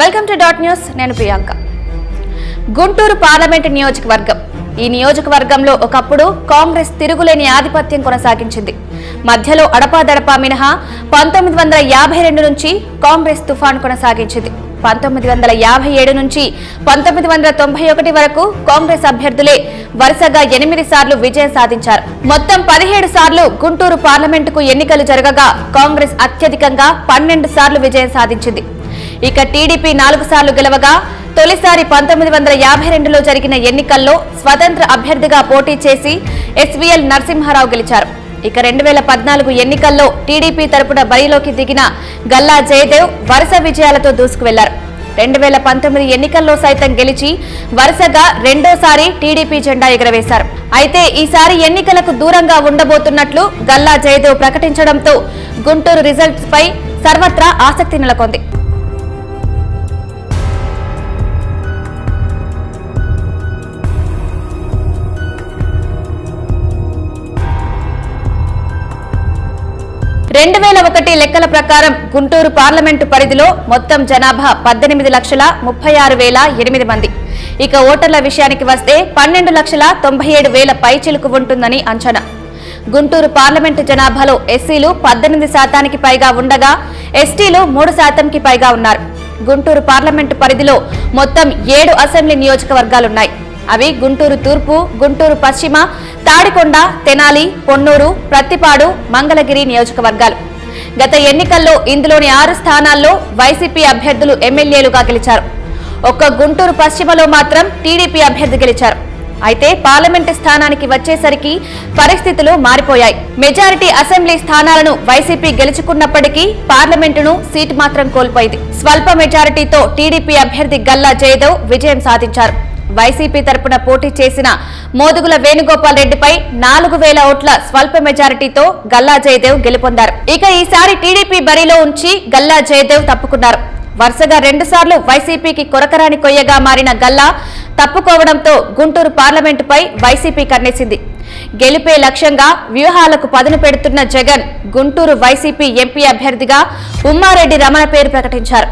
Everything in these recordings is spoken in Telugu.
వెల్కమ్ టు డాట్ న్యూస్ నేను ప్రియాంక. గుంటూరు పార్లమెంటు నియోజకవర్గం. ఈ నియోజకవర్గంలో ఒకప్పుడు కాంగ్రెస్ తిరుగులేని ఆధిపత్యం కొనసాగించింది. మధ్యలో అడపాదడపా మినహా పంతొమ్మిది వందల యాభై రెండు నుంచి కాంగ్రెస్ తుఫాన్ కొనసాగించింది. పంతొమ్మిది వందల యాభై ఏడు నుంచి పంతొమ్మిది వందల తొంభై ఒకటి వరకు కాంగ్రెస్ అభ్యర్థులే వరుసగా ఎనిమిది సార్లు విజయం సాధించారు. మొత్తం పదిహేడు సార్లు గుంటూరు పార్లమెంటుకు ఎన్నికలు జరగగా కాంగ్రెస్ అత్యధికంగా పన్నెండు సార్లు విజయం సాధించింది. ఇక టీడీపీ నాలుగు సార్లు గెలవగా తొలిసారి పంతొమ్మిది వందల యాభై రెండులో జరిగిన ఎన్నికల్లో స్వతంత్ర అభ్యర్థిగా పోటీ చేసి ఎస్వీఎల్ నరసింహారావు గెలిచారు. ఇక రెండు వేల పద్నాలుగు ఎన్నికల్లో టీడీపీ తరపున బరిలోకి దిగిన గల్లా జయదేవ్ వరుస విజయాలతో దూసుకువెళ్ళారు. రెండు వేల పంతొమ్మిది ఎన్నికల్లో సైతం గెలిచి వరుసగా రెండోసారి టీడీపీ జెండా ఎగరవేశారు. అయితే ఈసారి ఎన్నికలకు దూరంగా ఉండబోతున్నట్లు గల్లా జయదేవ్ ప్రకటించడంతో గుంటూరు రిజల్ట్స్ పై సర్వత్రా ఆసక్తి నెలకొంది. రెండు వేల ఒకటి లెక్కల ప్రకారం గుంటూరు పార్లమెంటు పరిధిలో మొత్తం జనాభా పద్దెనిమిది లక్షల ముప్పై ఆరు వేల ఎనిమిది మంది. ఇక ఓటర్ల విషయానికి వస్తే పన్నెండు లక్షల తొంభై ఏడు వేల పైచిలుకు ఉంటుందని అంచనా. గుంటూరు పార్లమెంటు జనాభాలో ఎస్సీలు పద్దెనిమిది శాతానికి పైగా ఉండగా ఎస్టీలు మూడు శాతంకి పైగా ఉన్నారు. గుంటూరు పార్లమెంటు పరిధిలో మొత్తం ఏడు అసెంబ్లీ నియోజకవర్గాలున్నాయి. అవి గుంటూరు తూర్పు గుంటూరు పశ్చిమ తాడికొండ తెనాలి పొన్నూరు ప్రత్తిపాడు మంగళగిరి నియోజకవర్గాలు. గత ఎన్నికల్లో ఇందులోని ఆరు స్థానాల్లో వైసీపీ అభ్యర్థులు ఎమ్మెల్యేలుగా గెలిచారు. ఒక్క గుంటూరు పశ్చిమలో మాత్రం టీడీపీ అభ్యర్థి గెలిచారు. అయితే పార్లమెంటు స్థానానికి వచ్చేసరికి పరిస్థితులు మారిపోయాయి. మెజారిటీ అసెంబ్లీ స్థానాలను వైసీపీ గెలుచుకున్నప్పటికీ పార్లమెంటును సీటు మాత్రం కోల్పోయింది. స్వల్ప మెజారిటీతో టీడీపీ అభ్యర్థి గల్లా జయదేవ్ విజయం సాధించారు. వైసీపీ తరపున పోటీ చేసిన మోదుగుల వేణుగోపాల్ రెడ్డిపై నాలుగు వేల ఓట్ల స్వల్ప మెజారిటీతో గల్లా జయదేవ్ గెలుపొందారు. ఇక ఈసారి టీడీపీ బరిలో ఉంచి గల్లా జయదేవ్ తప్పుకున్నారు. వరుసగా రెండుసార్లు వైసీపీకి కొరకరాని కొయ్యగా మారిన గల్లా తప్పుకోవడంతో గుంటూరు పార్లమెంటుపై వైసీపీ కన్నేసింది. గెలిపే లక్ష్యంగా వ్యూహాలకు పదును పెడుతున్న జగన్ గుంటూరు వైసీపీ ఎంపీ అభ్యర్థిగా ఉమ్మారెడ్డి రమణ పేరు ప్రకటించారు.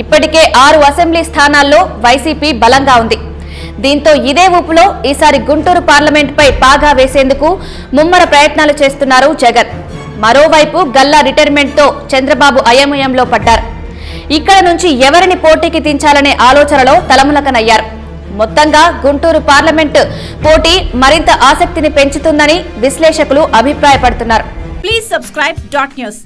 ఇప్పటికే ఆరు అసెంబ్లీ స్థానాల్లో వైసీపీ బలంగా ఉంది. దీంతో ఇదే ఊపులో ఈసారి గుంటూరు పార్లమెంటుపై పాగా వేసేందుకు ముమ్మర ప్రయత్నాలు చేస్తున్నారు జగన్. మరోవైపు గల్లా రిటైర్మెంట్తో చంద్రబాబు అయోమయంలో పడ్డారు. ఇక్కడ నుంచి ఎవరిని పోటీకి దించాలనే ఆలోచనలో తలములకనయ్యారు. మొత్తంగా గుంటూరు పార్లమెంటు పోటీ మరింత ఆసక్తిని పెంచుతుందని విశ్లేషకులు అభిప్రాయపడుతున్నారు. Please subscribe dot news